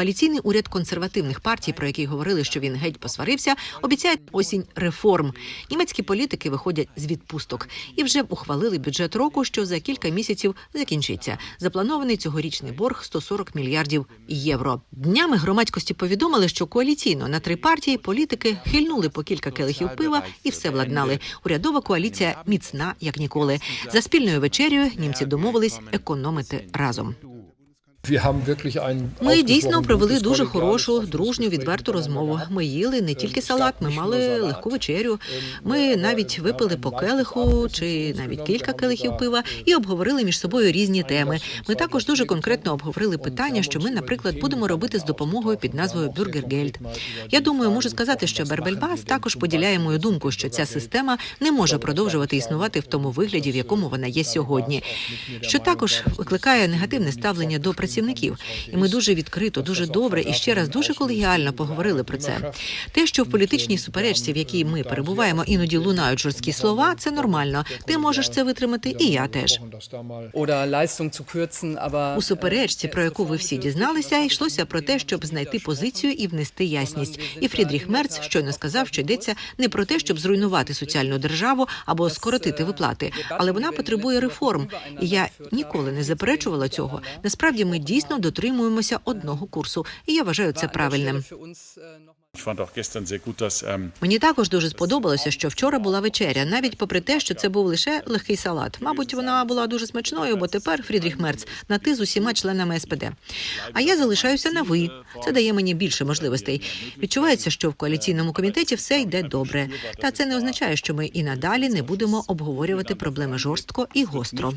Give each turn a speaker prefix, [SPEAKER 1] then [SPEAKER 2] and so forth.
[SPEAKER 1] Коаліційний уряд консервативних партій, про який говорили, що він геть посварився, обіцяє осінь реформ. Німецькі політики виходять з відпусток і вже ухвалили бюджет року, що за кілька місяців закінчиться. Запланований цьогорічний борг 140 мільярдів євро. Днями громадськості повідомили, що коаліційно на три партії політики хильнули по кілька келихів пива і все владнали. Урядова коаліція міцна як ніколи. За спільною вечерю німці домовились економити разом. Ми дійсно провели дуже хорошу, дружню, відверту розмову. Ми їли не тільки салат, ми мали легку вечерю. Ми навіть випили по келиху чи навіть кілька келихів пива і обговорили між собою різні теми. Ми також дуже конкретно обговорили питання, що ми, наприклад, будемо робити з допомогою під назвою Бюргергельд. Я думаю, можу сказати, що Бербельбас також поділяє мою думку, що ця система не може продовжувати існувати в тому вигляді, в якому вона є сьогодні. Що також викликає негативне ставлення до працівників. І ми дуже відкрито, дуже добре і ще раз дуже колегіально поговорили про це. Те, що в політичній суперечці, в якій ми перебуваємо, іноді лунають жорсткі слова, це нормально. Ти можеш це витримати, і я теж. У суперечці, про яку ви всі дізналися, йшлося про те, щоб знайти позицію і внести ясність. І Фрідріх Мерц щойно сказав, що йдеться не про те, щоб зруйнувати соціальну державу або скоротити виплати, але вона потребує реформ. І я ніколи не заперечувала цього. Насправді ми дійсно дотримуємося одного курсу, і я вважаю це правильним.
[SPEAKER 2] Äh,
[SPEAKER 3] ähm,
[SPEAKER 1] Мені також дуже сподобалося, що вчора була вечеря, навіть попри те, що це був лише легкий салат. Мабуть, вона була дуже смачною, бо тепер Фрідріх Мерц на ти з усіма членами СПД. А я залишаюся на ви. Це дає мені більше можливостей. Відчувається, що в коаліційному комітеті все йде добре. Та це не означає, що ми і надалі не будемо обговорювати проблеми жорстко і гостро.